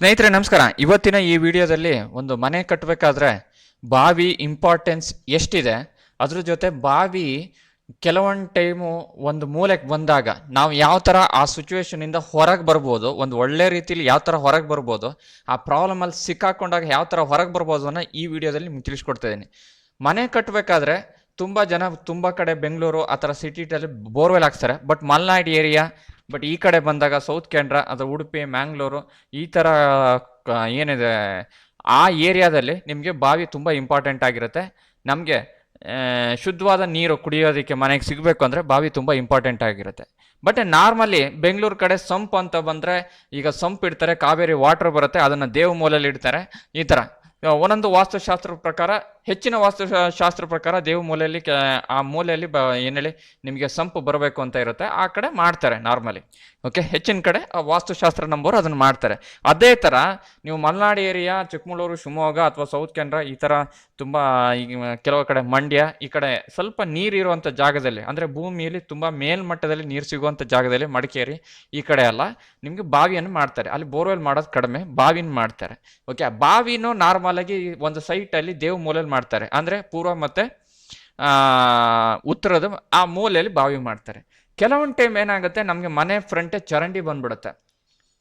ಸ್ನೇಹಿತರೆ, ನಮಸ್ಕಾರ. ಇವತ್ತಿನ ಈ ವಿಡಿಯೋದಲ್ಲಿ ಒಂದು ಮನೆ ಕಟ್ಟಬೇಕಾದ್ರೆ ಬಾವಿ ಇಂಪಾರ್ಟೆನ್ಸ್ ಎಷ್ಟಿದೆ? ಅದ್ರ ಜೊತೆ ಬಾವಿ ಕೆಲವೊಂದು ಟೈಮು ಒಂದು ಮೂಲೆಗೆ ಬಂದಾಗ ನಾವು ಯಾವ ಥರ ಆ ಸಿಚುವೇಶನಿಂದ ಹೊರಗೆ ಬರ್ಬೋದು, ಒಂದು ಒಳ್ಳೆ ರೀತಿಲಿ ಯಾವ ಥರ ಹೊರಗೆ ಬರ್ಬೋದು, ಆ ಪ್ರಾಬ್ಲಮಲ್ಲಿ ಸಿಕ್ಕಾಕೊಂಡಾಗ ಯಾವ ಥರ ಹೊರಗೆ ಬರ್ಬೋದು ಅನ್ನೋ ಈ ವಿಡಿಯೋದಲ್ಲಿ ನಿಮ್ಗೆ ತಿಳಿಸ್ಕೊಡ್ತಿದ್ದೀನಿ ಮನೆ ಕಟ್ಟಬೇಕಾದ್ರೆ ತುಂಬ ಜನ ತುಂಬ ಕಡೆ ಬೆಂಗಳೂರು ಆ ಥರ ಸಿಟಿಟಲ್ಲಿ ಬೋರ್ವೆಲ್ ಹಾಕ್ತಾರೆ ಬಟ್ ಮಲ್ನಾಡ್ ಏರಿಯಾ ಬಟ್ ಈ ಕಡೆ ಬಂದಾಗ ಸೌತ್ ಕೆನರಾ ಅದು ಉಡುಪಿ ಮ್ಯಾಂಗ್ಳೂರು ಈ ಥರ ಏನಿದೆ, ಆ ಏರಿಯಾದಲ್ಲಿ ನಿಮಗೆ ಬಾವಿ ತುಂಬ ಇಂಪಾರ್ಟೆಂಟ್ ಆಗಿರುತ್ತೆ. ನಮಗೆ ಶುದ್ಧವಾದ ನೀರು ಕುಡಿಯೋದಕ್ಕೆ ಮನೆಗೆ ಸಿಗಬೇಕು ಅಂದರೆ ಬಾವಿ ತುಂಬ ಇಂಪಾರ್ಟೆಂಟ್ ಆಗಿರುತ್ತೆ. ಬಟ್ ನಾರ್ಮಲಿ ಬೆಂಗಳೂರು ಕಡೆ ಸಂಪ್ ಅಂತ ಬಂದರೆ ಈಗ ಸಂಪ್ ಇಡ್ತಾರೆ, ಕಾವೇರಿ ವಾಟರ್ ಬರುತ್ತೆ, ಅದನ್ನು ದೇವ ಮೂಲಲ್ಲಿ ಇಡ್ತಾರೆ, ಈ ಥರ ಒಂದೊಂದು ವಾಸ್ತುಶಾಸ್ತ್ರ ಪ್ರಕಾರ, ಹೆಚ್ಚಿನ ವಾಸ್ತುಶಾಸ್ತ್ರ ಪ್ರಕಾರ ದೇವ ಮೂಲೆಯಲ್ಲಿ ಆ ಮೂಲೆಯಲ್ಲಿ ಬ ಏನೇಳಿ ನಿಮಗೆ ಸಂಪು ಬರಬೇಕು ಅಂತ ಇರುತ್ತೆ. ಆ ಕಡೆ ಮಾಡ್ತಾರೆ ನಾರ್ಮಲಿ. ಓಕೆ ಹೆಚ್ಚಿನ ಕಡೆ ಆ ವಾಸ್ತುಶಾಸ್ತ್ರ ನಂಬೋರು ಅದನ್ನು ಮಾಡ್ತಾರೆ. ಅದೇ ಥರ ನೀವು ಮಲೆನಾಡು ಏರಿಯಾ, ಚಿಕ್ಕಮಗಳೂರು, ಶಿವಮೊಗ್ಗ ಅಥವಾ ಸೌತ್ ಕೆನರಾ ಈ ಥರ ತುಂಬ ಕೆಲವು ಕಡೆ ಮಂಡ್ಯ, ಈ ಕಡೆ ಸ್ವಲ್ಪ ನೀರಿರುವಂಥ ಜಾಗದಲ್ಲಿ, ಅಂದರೆ ಭೂಮಿಯಲ್ಲಿ ತುಂಬ ಮೇಲ್ಮಟ್ಟದಲ್ಲಿ ನೀರು ಸಿಗುವಂಥ ಜಾಗದಲ್ಲಿ ಮಡಿಕೇರಿ ಈ ಕಡೆ ಅಲ್ಲ, ನಿಮಗೆ ಬಾವಿಯನ್ನು ಮಾಡ್ತಾರೆ. ಅಲ್ಲಿ ಬೋರ್ವೆಲ್ ಮಾಡೋದು ಕಡಿಮೆ, ಬಾವಿನ ಮಾಡ್ತಾರೆ. ಓಕೆ ಬಾವಿನೂ ನಾರ್ಮಲ್ ಆಗಿ ಒಂದು ಸೈಟಲ್ಲಿ ದೇವ್ ಮೂಲೆಯಲ್ಲಿ ಮಾಡ್ತಾರೆ. ಅಂದರೆ ಪೂರ್ವ ಮತ್ತು ಉತ್ತರದ ಆ ಮೂಲೆಯಲ್ಲಿ ಬಾವಿ ಮಾಡ್ತಾರೆ. ಕೆಲವೊಂದು ಟೈಮ್ ಏನಾಗುತ್ತೆ, ನಮಗೆ ಮನೆ ಫ್ರಂಟೆ ಚರಂಡಿ ಬಂದ್ಬಿಡುತ್ತೆ.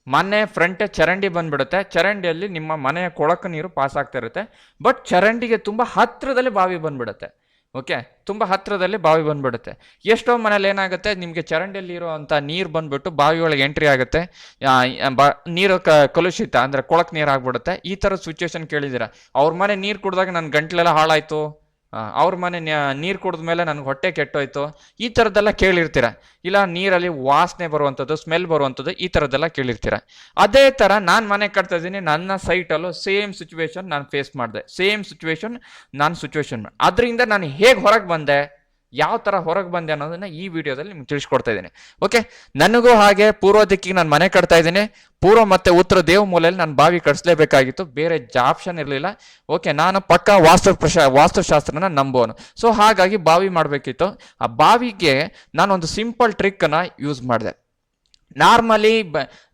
ಮನೆ ಫ್ರಂಟೆ ಚರಂಡಿ ಬಂದ್ಬಿಡುತ್ತೆ. ಚರಂಡಿಯಲ್ಲಿ ನಿಮ್ಮ ಮನೆಯ ಕೊಳಕು ನೀರು ಪಾಸ್ ಆಗ್ತಾ ಇರುತ್ತೆ. ಬಟ್ ಚರಂಡಿಗೆ ತುಂಬ ಹತ್ತಿರದಲ್ಲಿ ಬಾವಿ ಬಂದ್ಬಿಡುತ್ತೆ. ಓಕೆ? ತುಂಬ ಹತ್ತಿರದಲ್ಲಿ ಬಾವಿ ಬಂದ್ಬಿಡುತ್ತೆ. ಎಷ್ಟೋ ಮನೇಲಿ ಏನಾಗುತ್ತೆ, ನಿಮಗೆ ಚರಂಡಿಯಲ್ಲಿ ಇರುವಂಥ ನೀರು ಬಂದ್ಬಿಟ್ಟು ಬಾವಿ ಒಳಗೆ ಎಂಟ್ರಿ ಆಗುತ್ತೆ. ಬ, ನೀರು ಕ, ಕಲುಷಿತ, ಅಂದರೆ ಕೊಳಕ್ ನೀರು ಆಗ್ಬಿಡುತ್ತೆ. ಈ ಥರ ಸಿಚುವೇಶನ್ ಕೇಳಿದ್ದೀರ? ಅವ್ರ ಮನೆ ನೀರು ಕುಡಿದಾಗ ನನ್ನ ಗಂಟ್ಲೆಲ್ಲ ಹಾಳಾಯಿತು. ಅವ್ರ ಮನೆ ನೀರು ಕುಡಿದ ಮೇಲೆ ನನಗೆ ಹೊಟ್ಟೆ ಕೆಟ್ಟೋಯ್ತು. ಈ ಥರದ್ದೆಲ್ಲ ಕೇಳಿರ್ತೀರ. ಇಲ್ಲ, ನೀರಲ್ಲಿ ವಾಸನೆ ಬರುವಂಥದ್ದು ಸ್ಮೆಲ್ ಬರುವಂಥದ್ದು, ಈ ಥರದ್ದೆಲ್ಲ ಕೇಳಿರ್ತೀರ. ಅದೇ ಥರ ನಾನು ಮನೆ ಕಟ್ತಾ ಇದ್ದೀನಿ, ನನ್ನ ಸೈಟಲ್ಲೂ ಸೇಮ್ ಸಿಚುವೇಶನ್ ನಾನು ಫೇಸ್ ಮಾಡಿದೆ. ಸೇಮ್ ಸಿಚುವೇಶನ್ ನಾನು ಸಿಚುವೇಶನ್ ಅದರಿಂದ ನಾನು ಹೇಗೆ ಹೊರಗೆ ಬಂದೆ? ಯಾವ ಥರ ಹೊರಗೆ ಬಂದೆ ಅನ್ನೋದನ್ನ ಈ ವಿಡಿಯೋದಲ್ಲಿ ನಿಮ್ಗೆ ತಿಳಿಸ್ಕೊಡ್ತಾ ಇದ್ದೀನಿ. ಓಕೆ ನನಗೂ ಹಾಗೆ ಪೂರ್ವ ದಿಕ್ಕಿಗೆ ನಾನು ಮನೆ ಕಟ್ತಾ ಇದ್ದೀನಿ. ಪೂರ್ವ ಮತ್ತೆ ಉತ್ತರ ದೇವ ಮೂಲೆಯಲ್ಲಿ ನಾನು ಬಾವಿ ಕಟ್ಸ್ಲೇಬೇಕಾಗಿತ್ತು. ಬೇರೆ ಆಪ್ಷನ್ ಇರಲಿಲ್ಲ. ಓಕೆ ನಾನು ಪಕ್ಕ ವಾಸ್ತು ಪ್ರಶಾ, ವಾಸ್ತುಶಾಸ್ತ್ರನ ನಂಬೋನು ಸೊ ಹಾಗಾಗಿ ಬಾವಿ ಮಾಡಬೇಕಿತ್ತು. ಆ ಬಾವಿಗೆ ನಾನೊಂದು ಸಿಂಪಲ್ ಟ್ರಿಕ್ಕನ್ನು ಯೂಸ್ ಮಾಡಿದೆ. ನಾರ್ಮಲಿ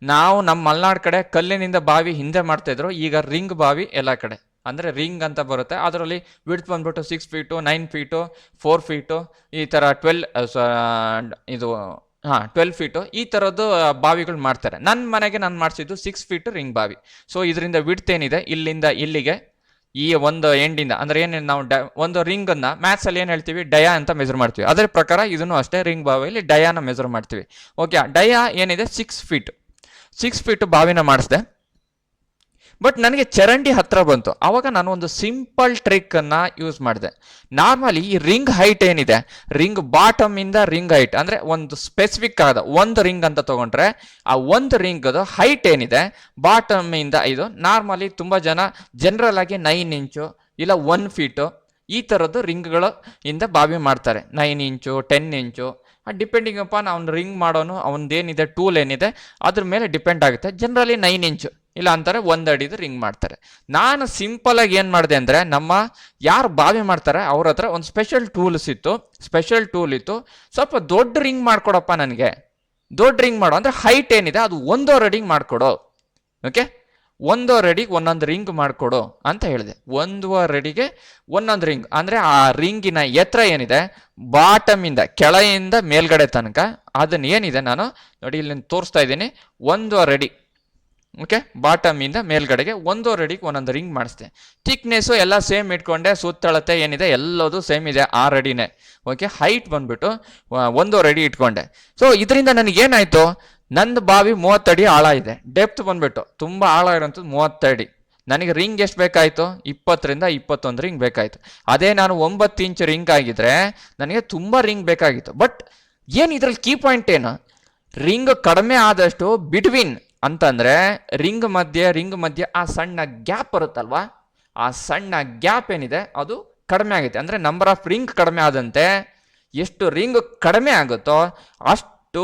ನಾವು ನಮ್ಮ ಮಲೆನಾಡು ಕಡೆ ಕಲ್ಲಿನಿಂದ ಬಾವಿ ಹಿಂದೆ ಮಾಡ್ತಾಯಿದ್ರು ಈಗ ರಿಂಗ್ ಬಾವಿ ಎಲ್ಲ ಕಡೆ. ಅಂದರೆ ರಿಂಗ್ ಅಂತ ಬರುತ್ತೆ. ಅದರಲ್ಲಿ ವಿಡ್ತ್ ಬಂದ್ಬಿಟ್ಟು six feet nine feet four feet ಈ ಥರ ಟ್ವೆಲ್ ಇದು, ಹಾಂ ಟ್ವೆಲ್ ಫೀಟು ಈ ಥರದ್ದು ಬಾವಿಗಳು ಮಾಡ್ತಾರೆ. ನನ್ನ ಮನೆಗೆ ನಾನು ಮಾಡಿಸಿದ್ದು ಸಿಕ್ಸ್ ಫೀಟು ರಿಂಗ್ ಬಾವಿ. ಸೊ ಇದರಿಂದ ವಿಡ್ತ್ ಏನಿದೆ? ಇಲ್ಲಿಂದ ಇಲ್ಲಿಗೆ, ಈ ಒಂದು ಎಂಡಿಂದ ಅಂದರೆ ಏನು, ನಾವು ಡ, ಒಂದು ರಿಂಗನ್ನು ಮ್ಯಾಥ್ಸಲ್ಲಿ ಏನು ಹೇಳ್ತೀವಿ? ಡಯಾ ಅಂತ ಮೆಜರ್ ಮಾಡ್ತೀವಿ. ಅದರ ಪ್ರಕಾರ ಇದನ್ನು ಅಷ್ಟೇ ರಿಂಗ್ ಬಾವಿಯಲ್ಲಿ ಡಯಾನ ಮೆಜರ್ ಮಾಡ್ತೀವಿ. ಓಕೆ ಡಯಾ ಏನಿದೆ? ಸಿಕ್ಸ್ ಫೀಟ್ ಸಿಕ್ಸ್ ಫೀಟು ಬಾವಿನ ಮಾಡಿಸ್ದೆ. ಬಟ್ ನನಗೆ ಚರಂಡಿ ಹತ್ರ ಬಂತು. ಆವಾಗ ನಾನು ಒಂದು ಸಿಂಪಲ್ ಟ್ರಿಕ್ ಅನ್ನ ಯೂಸ್ ಮಾಡಿದೆ. ನಾರ್ಮಲಿ ಈ ರಿಂಗ್ ಹೈಟ್ ಏನಿದೆ? ರಿಂಗ್ ಬಾಟಮ್ ಇಂದ ರಿಂಗ್ ಹೈಟ್ ಅಂದ್ರೆ ಒಂದು ಸ್ಪೆಸಿಫಿಕ್ ಆದ ಒಂದು ರಿಂಗ್ ಅಂತ ತಗೊಂಡ್ರೆ ಆ ಒಂದು ರಿಂಗದು ಹೈಟ್ ಏನಿದೆ? ಬಾಟಮ್ ಇಂದ ಇದು ನಾರ್ಮಲಿ ತುಂಬಾ ಜನ ಜನರಲ್ ಆಗಿ ನೈನ್ ಇಂಚು ಇಲ್ಲ ಒನ್ ಫೀಟು ಈ ಥರದ್ದು ರಿಂಗ್ಗಳು ಇಂದ ಬಾವಿ ಮಾಡ್ತಾರೆ. Nine inch ten inch depending upon ಅವ್ನು ರಿಂಗ್ ಮಾಡೋನು, ಅವನದೇನಿದೆ ಟೂಲ್ ಏನಿದೆ, ಅದ್ರ ಮೇಲೆ ಡಿಪೆಂಡ್ ಆಗುತ್ತೆ. ಜನರಲಿ ನೈನ್ ಇಂಚು ಇಲ್ಲ ಅಂತಾರೆ ಒಂದು ಅಡಿದು ರಿಂಗ್ ಮಾಡ್ತಾರೆ. ನಾನು ಸಿಂಪಲಾಗಿ ಏನು ಮಾಡಿದೆ ಅಂದರೆ ನಮ್ಮ ಯಾರು ಬಾವಿ ಮಾಡ್ತಾರೆ ಅವ್ರ ಹತ್ರ ಒಂದು ಸ್ಪೆಷಲ್ ಟೂಲ್ಸ್ ಇತ್ತು ಸ್ಪೆಷಲ್ ಟೂಲ್ ಇತ್ತು. ಸ್ವಲ್ಪ ದೊಡ್ಡ ರಿಂಗ್ ಮಾಡ್ಕೊಡಪ್ಪ ನನಗೆ. ದೊಡ್ಡ ರಿಂಗ್ ಮಾಡೋ ಅಂದರೆ ಹೈಟ್ ಏನಿದೆ ಅದು ಒಂದೋ ರೆಡಿಂಗ್ ಮಾಡಿಕೊಡು. ಓಕೆ ಒಂದೋ ಅಡಿಗೆ ಒಂದೊಂದು ರಿಂಗ್ ಮಾಡಿಕೊಡು ಅಂತ ಹೇಳಿದೆ. ಒಂದೂವರೆ ರೆಡಿಗೆ ಒಂದೊಂದು ರಿಂಗ್ ಅಂದರೆ ಆ ರಿಂಗಿನ ಎತ್ತರ ಏನಿದೆ? ಬಾಟಮಿಂದ ಕೆಳೆಯಿಂದ ಮೇಲ್ಗಡೆ ತನಕ ಅದನ್ನ ಏನಿದೆ ನಾನು ನೋಡಿ ಇಲ್ಲಿ ತೋರಿಸ್ತಾ ಇದ್ದೀನಿ. ಒಂದೂವರೆ ಅಡಿ. ಓಕೆ ಬಾಟಮಿಂದ ಮೇಲ್ಗಡೆಗೆ ಒಂದೂವರೆ ಅಡಿಗೆ ಒಂದೊಂದು ರಿಂಗ್ ಮಾಡಿಸ್ದೆ. ಥಿಕ್ನೆಸ್ಸು ಎಲ್ಲ ಸೇಮ್ ಇಟ್ಕೊಂಡೆ, ಸುತ್ತಳತೆ ಏನಿದೆ ಎಲ್ಲದೂ ಸೇಮ್ ಇದೆ ಆರು ಅಡಿನೇ ಓಕೆ ಹೈಟ್ ಬಂದ್ಬಿಟ್ಟು ಒಂದೂವರೆ ಅಡಿ ಇಟ್ಕೊಂಡೆ. ಸೊ ಇದರಿಂದ ನನಗೇನಾಯಿತು ನಂದು ಬಾವಿ ಮೂವತ್ತಡಿ ಆಳ ಇದೆ. ಡೆಪ್ತ್ ಬಂದ್ಬಿಟ್ಟು, ತುಂಬ ಆಳ ಇರೋಂಥದ್ದು ಮೂವತ್ತಡಿ ನನಗೆ ರಿಂಗ್ ಎಷ್ಟು ಬೇಕಾಯಿತು? ಇಪ್ಪತ್ತರಿಂದ ಇಪ್ಪತ್ತೊಂದು ರಿಂಗ್ ಬೇಕಾಯಿತು. ಅದೇ ನಾನು ಒಂಬತ್ತು ಇಂಚ್ ರಿಂಗ್ ಆಗಿದ್ರೆ ನನಗೆ ತುಂಬ ರಿಂಗ್ ಬೇಕಾಗಿತ್ತು. ಬಟ್ ಏನು ಇದ್ರಲ್ಲಿ ಕೀ ಪಾಯಿಂಟ್ ಏನು? ರಿಂಗ್ ಕಡಿಮೆ ಆದಷ್ಟು ಬಿಟ್ವೀನ್ ಅಂತಂದ್ರೆ ರಿಂಗ್ ಮಧ್ಯೆ ರಿಂಗ್ ಮಧ್ಯೆ ಆ ಸಣ್ಣ ಗ್ಯಾಪ್ ಬರುತ್ತಲ್ವಾ? ಆ ಸಣ್ಣ ಗ್ಯಾಪ್ ಏನಿದೆ? ಅದು ಕಡಿಮೆ ಆಗುತ್ತೆ. ಅಂದರೆ ನಂಬರ್ ಆಫ್ ರಿಂಗ್ ಕಡಿಮೆ ಆದಂತೆ ಎಷ್ಟು ರಿಂಗ್ ಕಡಿಮೆ ಆಗುತ್ತೋ ಅಷ್ಟು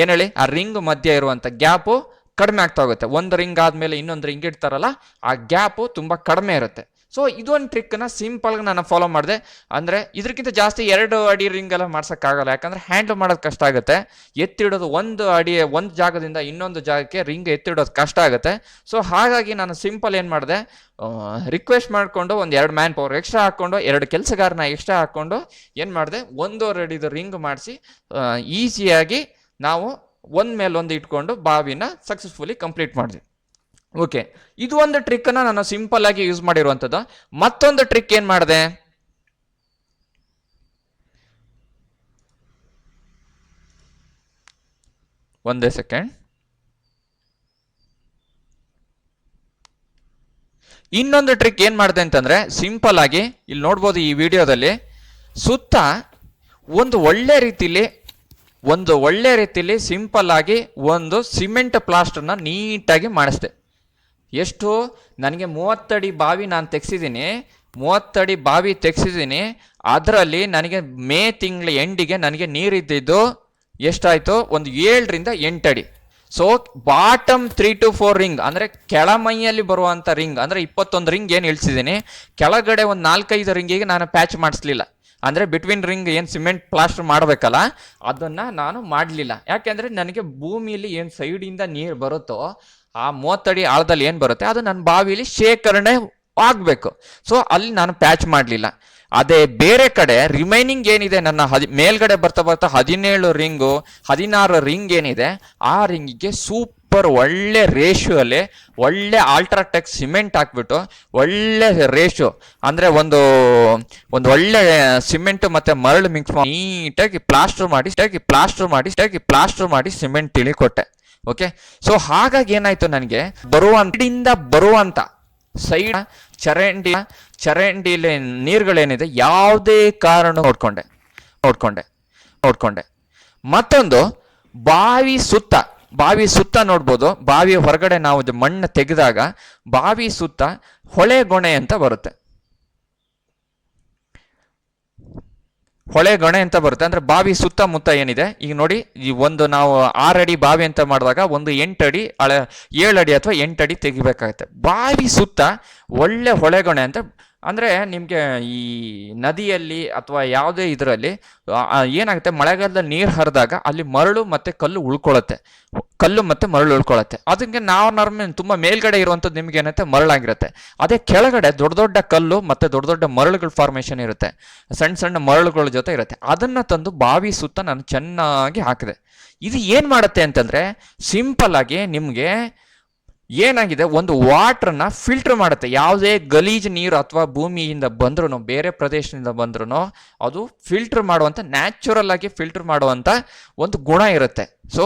ಏನು ಹೇಳಿ? ಆ ರಿಂಗ್ ಮಧ್ಯೆ ಇರುವಂಥ ಗ್ಯಾಪು ಕಡಿಮೆ ಆಗ್ತಾ ಹೋಗುತ್ತೆ. ಒಂದು ರಿಂಗ್ ಆದಮೇಲೆ ಇನ್ನೊಂದು ರಿಂಗ್ ಇಡ್ತಾರಲ್ಲ, ಆ ಗ್ಯಾಪು ತುಂಬ ಕಡಿಮೆ ಇರುತ್ತೆ. ಸೊ ಇದೊಂದು ಟ್ರಿಕ್ನ ಸಿಂಪಲ್ಗೆ ನಾನು ಫಾಲೋ ಮಾಡಿದೆ. ಅಂದರೆ ಇದಕ್ಕಿಂತ ಜಾಸ್ತಿ ಎರಡು ಅಡಿ ರಿಂಗ್ ಎಲ್ಲ ಮಾಡ್ಸೋಕ್ಕಾಗಲ್ಲ. ಯಾಕಂದರೆ ಹ್ಯಾಂಡಲ್ ಮಾಡೋದು ಕಷ್ಟ ಆಗುತ್ತೆ. ಎತ್ತಿಡೋದು ಒಂದು ಅಡಿ, ಒಂದು ಜಾಗದಿಂದ ಇನ್ನೊಂದು ಜಾಗಕ್ಕೆ ರಿಂಗ್ ಎತ್ತಿಡೋದು ಕಷ್ಟ ಆಗುತ್ತೆ. ಸೊ ಹಾಗಾಗಿ ನಾನು ಸಿಂಪಲ್ ಏನು ಮಾಡಿದೆ? ರಿಕ್ವೆಸ್ಟ್ ಮಾಡಿಕೊಂಡು ಒಂದು ಎರಡು ಮ್ಯಾನ್ ಪವರ್ ಎಕ್ಸ್ಟ್ರಾ ಹಾಕ್ಕೊಂಡು ಎರಡು ಕೆಲಸಗಾರನ ಎಕ್ಸ್ಟ್ರಾ ಹಾಕ್ಕೊಂಡು ಏನು ಮಾಡಿದೆ? ಒಂದೂವರೆ ಅಡಿದು ರಿಂಗ್ ಮಾಡಿಸಿ ಈಸಿಯಾಗಿ ನಾವು ಒಂದ್ ಮೇಲೆ ಒಂದು ಇಟ್ಕೊಂಡು ಬಾವಿನ ಸಕ್ಸಸ್ಫುಲಿ ಕಂಪ್ಲೀಟ್ ಮಾಡಿದ್ವಿ ಓಕೆ, ಇದು ಒಂದು ಟ್ರಿಕ್ ಅನ್ನ ನಾನು ಸಿಂಪಲ್ ಆಗಿ ಯೂಸ್ ಮಾಡಿರುವಂತದ್ದು ಮತ್ತೊಂದು ಟ್ರಿಕ್ ಏನು ಮಾಡಿದೆ? ಒಂದೇ ಸೆಕೆಂಡ್ ಇನ್ನೊಂದು ಟ್ರಿಕ್ ಏನು ಮಾಡಿದೆ ಅಂತಂದ್ರೆ ಸಿಂಪಲ್ ಆಗಿ ಇಲ್ಲಿ ನೋಡ್ಬೋದು ಈ ವಿಡಿಯೋದಲ್ಲಿ, ಸುತ್ತ ಒಂದು ಒಳ್ಳೆ ರೀತಿಲಿ, ಒಂದು ಒಳ್ಳೆ ರೀತಿಲಿ ಸಿಂಪಲ್ ಆಗಿ ಒಂದು ಸಿಮೆಂಟ್ ಪ್ಲಾಸ್ಟರ್ನ ನೀಟಾಗಿ ಮಾಡಿಸ್ದೆ. ಎಷ್ಟು, ನನಗೆ ಮೂವತ್ತಡಿ ಬಾವಿ ನಾನು ತೆಗ್ಸಿದ್ದೀನಿ. ಮೂವತ್ತಡಿ ಬಾವಿ ತೆಗ್ಸಿದ್ದೀನಿ. ಅದರಲ್ಲಿ ನನಗೆ ಮೇ ತಿಂಗಳ ಎಂಡಿಗೆ ನನಗೆ ನೀರಿದ್ದಿದ್ದು ಎಷ್ಟಾಯಿತು? ಒಂದು ಏಳರಿಂದ ಎಂಟಡಿ. So bottom three to four ring ಅಂದರೆ ಕೆಳಮೈಯಲ್ಲಿ ಬರುವಂಥ ರಿಂಗ್ ಅಂದರೆ ಇಪ್ಪತ್ತೊಂದು ರಿಂಗ್ ಏನು ಇಳಿಸಿದ್ದೀನಿ. ಕೆಳಗಡೆ ಒಂದು ನಾಲ್ಕೈದು ರಿಂಗಿಗೆ ನಾನು ಪ್ಯಾಚ್ ಮಾಡಿಸ್ಲಿಲ್ಲ. ಅಂದರೆ ಬಿಟ್ವೀನ್ ರಿಂಗ್ ಏನು ಸಿಮೆಂಟ್ ಪ್ಲಾಸ್ಟರ್ ಮಾಡಬೇಕಲ್ಲ, ಅದನ್ನು ನಾನು ಮಾಡಲಿಲ್ಲ. ಯಾಕೆಂದರೆ ನನಗೆ ಭೂಮಿಯಲ್ಲಿ ಏನು ಸೈಡಿಂದ ನೀರು ಬರುತ್ತೋ ಆ ಮೂವತ್ತಡಿ ಆಳದಲ್ಲಿ ಏನು ಬರುತ್ತೆ? ಅದು ನನ್ನ ಬಾವಿಲಿ ಶೇಖರಣೆ ಆಗಬೇಕು. ಸೊ ಅಲ್ಲಿ ನಾನು ಪ್ಯಾಚ್ ಮಾಡಲಿಲ್ಲ. ಅದೇ ಬೇರೆ ಕಡೆ ರಿಮೈನಿಂಗ್ ಏನಿದೆ ನನ್ನ ಹದಿ, ಮೇಲ್ಗಡೆ ಬರ್ತಾ ಬರ್ತಾ ಹದಿನೇಳು ರಿಂಗು, ಹದಿನಾರು ರಿಂಗ್ ಏನಿದೆ, ಆ ರಿಂಗಿಗೆ ಸೂಪರ್ ಒಳ್ಳೆ ರೇಷಿಯೋಲ್ಲಿ ಒಳ್ಳೆ ಆಲ್ಟ್ರಾಟೆಕ್ ಸಿಮೆಂಟ್ ಹಾಕ್ಬಿಟ್ಟು ಒಳ್ಳೆ ರೇಷಿಯೋ ಅಂದರೆ ಒಂದು ಒಂದು ಒಳ್ಳೆ ಸಿಮೆಂಟ್ ಮತ್ತು ಮರಳು ಮಿಕ್ಸ್ ಮಾಡಿ ನೀಟಾಗಿ ಪ್ಲಾಸ್ಟರ್ ಮಾಡಿ ಸ್ಟಾಗಿ ಪ್ಲಾಸ್ಟರ್ ಮಾಡಿ ಸ್ಟಾಗಿ ಪ್ಲಾಸ್ಟರ್ ಮಾಡಿ ಸಿಮೆಂಟ್ ತಿಳಿ ಕೊಟ್ಟೆ. ಓಕೆ ಸೊ ಹಾಗಾಗಿ ಏನಾಯ್ತು ನನಗೆ? ಬರುವಂತಿಂದ ಬರುವಂತ ಸೈಡ್ ಚರಂಡಿ, ಚರಂಡಿಲಿ ನೀರುಗಳೇನಿದೆ, ಯಾವುದೇ ಕಾರಣ ನೋಡ್ಕೊಂಡೆ. ನೋಡ್ಕೊಂಡೆ. ನೋಡ್ಕೊಂಡೆ. ಮತ್ತೊಂದು, ಬಾವಿ ಸುತ್ತ ಬಾವಿ ಸುತ್ತ ನೋಡ್ಬೋದು. ಬಾವಿ ಹೊರಗಡೆ ನಾವು ಮಣ್ಣು ತೆಗೆದಾಗ ಬಾವಿ ಸುತ್ತ ಹೊಳೆ ಗೊಣೆ ಅಂತ ಬರುತ್ತೆ. ಹೊಳೆ ಗಣೆ ಅಂತ ಬರುತ್ತೆ. ಅಂದ್ರೆ ಬಾವಿ ಸುತ್ತಮುತ್ತ ಏನಿದೆ? ಈಗ ನೋಡಿ, ಈ ಒಂದು ನಾವು ಆರಡಿ ಬಾವಿ ಅಂತ ಮಾಡಿದಾಗ ಒಂದು ಎಂಟಡಿ ಅಳೆ ಅಡಿ ಅಥವಾ ಎಂಟಡಿ ತೆಗಿಬೇಕಾಗುತ್ತೆ. ಬಾವಿ ಸುತ್ತ ಒಳ್ಳೆ ಹೊಳೆಗೊಣೆ ಅಂತ ಅಂದರೆ ನಿಮಗೆ ಈ ನದಿಯಲ್ಲಿ ಅಥವಾ ಯಾವುದೇ ಇದರಲ್ಲಿ ಏನಾಗುತ್ತೆ, ಮಳೆಗಾಲದಲ್ಲಿ ನೀರು ಹರಿದಾಗ ಅಲ್ಲಿ ಮರಳು ಮತ್ತು ಕಲ್ಲು ಉಳ್ಕೊಳ್ಳುತ್ತೆ ಕಲ್ಲು ಮತ್ತು ಮರಳು ಉಳ್ಕೊಳ್ಳುತ್ತೆ ಅದಕ್ಕೆ ನಾವು ನಾರ್ಮಲ್ ತುಂಬ ಮೇಲ್ಗಡೆ ಇರುವಂಥದ್ದು ನಿಮ್ಗೆ ಏನಂತೆ, ಮರಳಾಗಿರುತ್ತೆ. ಅದೇ ಕೆಳಗಡೆ ದೊಡ್ಡ ದೊಡ್ಡ ಕಲ್ಲು ಮತ್ತು ದೊಡ್ಡ ದೊಡ್ಡ ಮರಳುಗಳ ಫಾರ್ಮೇಷನ್ ಇರುತ್ತೆ. ಸಣ್ಣ ಸಣ್ಣ ಮರಳುಗಳ ಜೊತೆ ಇರುತ್ತೆ. ಅದನ್ನು ತಂದು ಬಾವಿ ಸುತ್ತ ನಾನು ಚೆನ್ನಾಗಿ ಹಾಕಿದೆ. ಇದು ಏನು ಮಾಡುತ್ತೆ ಅಂತಂದರೆ ಸಿಂಪಲ್ ಆಗಿ ನಿಮಗೆ ಏನಾಗಿದೆ? ಒಂದು ವಾಟ್ರನ್ನ ಫಿಲ್ಟರ್ ಮಾಡುತ್ತೆ. ಯಾವುದೇ ಗಲೀಜು ನೀರು ಅಥವಾ ಭೂಮಿಯಿಂದ ಬಂದ್ರೂ ಬೇರೆ ಪ್ರದೇಶದಿಂದ ಬಂದ್ರೂ ಅದು ಫಿಲ್ಟರ್ ಮಾಡುವಂಥ, ನ್ಯಾಚುರಲ್ ಆಗಿ ಫಿಲ್ಟರ್ ಮಾಡುವಂಥ ಒಂದು ಗುಣ ಇರುತ್ತೆ. ಸೊ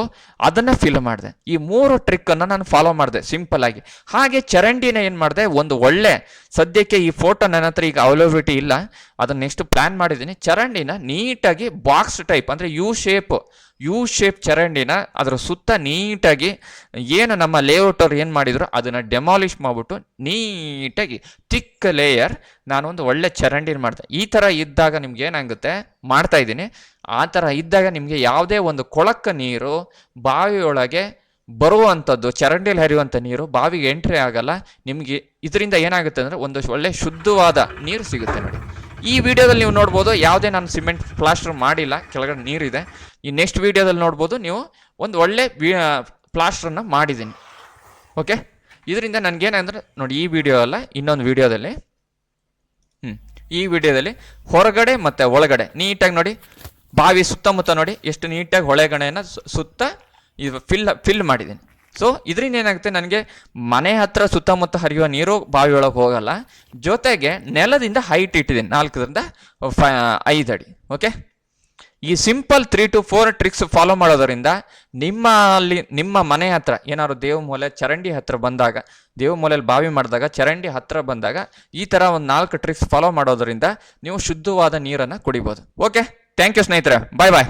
ಅದನ್ನು ಫಿಲ್ ಮಾಡಿದೆ. ಈ ಮೂರು ಟ್ರಿಕ್ಕನ್ನು ನಾನು ಫಾಲೋ ಮಾಡಿದೆ ಸಿಂಪಲ್ ಆಗಿ. ಹಾಗೆ ಚರಂಡಿನ ಏನು ಮಾಡಿದೆ, ಒಂದು ಒಳ್ಳೆ, ಸದ್ಯಕ್ಕೆ ಈ ಫೋಟೋ ನನ್ನ ಹತ್ರ ಈಗ ಅವೈಲಬಿಲಿಟಿ ಇಲ್ಲ. ಅದನ್ನ ನೆಕ್ಸ್ಟ್ ಪ್ಲ್ಯಾನ್ ಮಾಡಿದ್ದೀನಿ. ಚರಂಡಿನ ನೀಟಾಗಿ ಬಾಕ್ಸ್ ಟೈಪ್ ಅಂದರೆ ಯು ಶೇಪ್ ಯು ಶೇಪ್ ಚರಂಡಿನ ಅದರ ಸುತ್ತ ನೀಟಾಗಿ ಏನು ನಮ್ಮ ಲೇಔಟ್ ಅವ್ರು ಏನು ಮಾಡಿದ್ರು, ಅದನ್ನು ಡೆಮಾಲಿಷ್ ಮಾಡಿಬಿಟ್ಟು ನೀಟಾಗಿ ತಿಕ್ ಲೇಯರ್ ನಾನೊಂದು ಒಳ್ಳೆ ಚರಂಡಿನ ಮಾಡಿದೆ ಈ ಥರ ಇದ್ದಾಗ ನಿಮ್ಗೆ ಏನಾಗುತ್ತೆ? ಮಾಡ್ತಾ ಇದ್ದೀನಿ. ಆ ಥರ ಇದ್ದಾಗ ನಿಮಗೆ ಯಾವುದೇ ಒಂದು ಕೊಳಕ ನೀರು ಬಾವಿಯೊಳಗೆ ಬರುವಂಥದ್ದು, ಚರಂಡಿಲಿ ಹರಿಯುವಂಥ ನೀರು ಬಾವಿಗೆ ಎಂಟ್ರಿ ಆಗಲ್ಲ. ನಿಮಗೆ ಇದರಿಂದ ಏನಾಗುತ್ತೆ ಅಂದರೆ ಒಂದು ಒಳ್ಳೆ ಶುದ್ಧವಾದ ನೀರು ಸಿಗುತ್ತೆ ನೋಡಿ. ಈ ವಿಡಿಯೋದಲ್ಲಿ ನೀವು ನೋಡ್ಬೋದು, ಯಾವುದೇ ನಾನು ಸಿಮೆಂಟ್ ಪ್ಲಾಸ್ಟರ್ ಮಾಡಿಲ್ಲ, ಕೆಳಗಡೆ ನೀರಿದೆ. ಈ ನೆಕ್ಸ್ಟ್ ವಿಡಿಯೋದಲ್ಲಿ ನೋಡ್ಬೋದು, ನೀವು ಒಂದು ಒಳ್ಳೆ ಪ್ಲಾಸ್ಟ್ರನ್ನ ಮಾಡಿದ್ದೀನಿ. ಓಕೆ? ಇದರಿಂದ ನನಗೇನಂದ್ರೆ ನೋಡಿ, ಈ ವಿಡಿಯೋ ಅಲ್ಲ, ಇನ್ನೊಂದು ವಿಡಿಯೋದಲ್ಲಿ ಹ್ಞೂ ಈ ವಿಡಿಯೋದಲ್ಲಿ ಹೊರಗಡೆ ಮತ್ತು ಒಳಗಡೆ, ನೀಟಾಗಿ ನೋಡಿ, ಬಾವಿ ಸುತ್ತಮುತ್ತ ನೋಡಿ, ಎಷ್ಟು ನೀಟಾಗಿ ಹೊಳೆಗಣೆಯನ್ನು ಸುತ್ತ ಇದು ಫಿಲ್ ಫಿಲ್ ಮಾಡಿದ್ದೀನಿ. ಸೊ ಇದರಿಂದ ಏನಾಗುತ್ತೆ, ನನಗೆ ಮನೆ ಹತ್ರ ಸುತ್ತಮುತ್ತ ಹರಿಯುವ ನೀರು ಬಾವಿಯೊಳಗೆ ಹೋಗಲ್ಲ. ಜೊತೆಗೆ ನೆಲದಿಂದ ಹೈಟ್ ಇಟ್ಟಿದ್ದೀನಿ, ನಾಲ್ಕರಿಂದ ಫ, ಐದು ಅಡಿ ಓಕೆ ಈ simple three to four tricks follow ಮಾಡೋದರಿಂದ ನಿಮ್ಮ ಅಲ್ಲಿ ನಿಮ್ಮ ಮನೆ ಹತ್ರ ಏನಾದ್ರು ದೇವಮೂಲೆ ಚರಂಡಿ ಹತ್ರ ಬಂದಾಗ ದೇವಮೂಲೆಯಲ್ಲಿ ಬಾವಿ ಮಾಡಿದಾಗ, ಚರಂಡಿ ಹತ್ರ ಬಂದಾಗ ಈ ಥರ ಒಂದು ನಾಲ್ಕು ಟ್ರಿಕ್ಸ್ ಫಾಲೋ ಮಾಡೋದರಿಂದ ನೀವು ಶುದ್ಧವಾದ ನೀರನ್ನು ಕುಡಿಬೋದು. ಓಕೆ ಥ್ಯಾಂಕ್ ಯು ಸ್ನೇಹಿತರೆ. ಬಾಯ್ ಬಾಯ್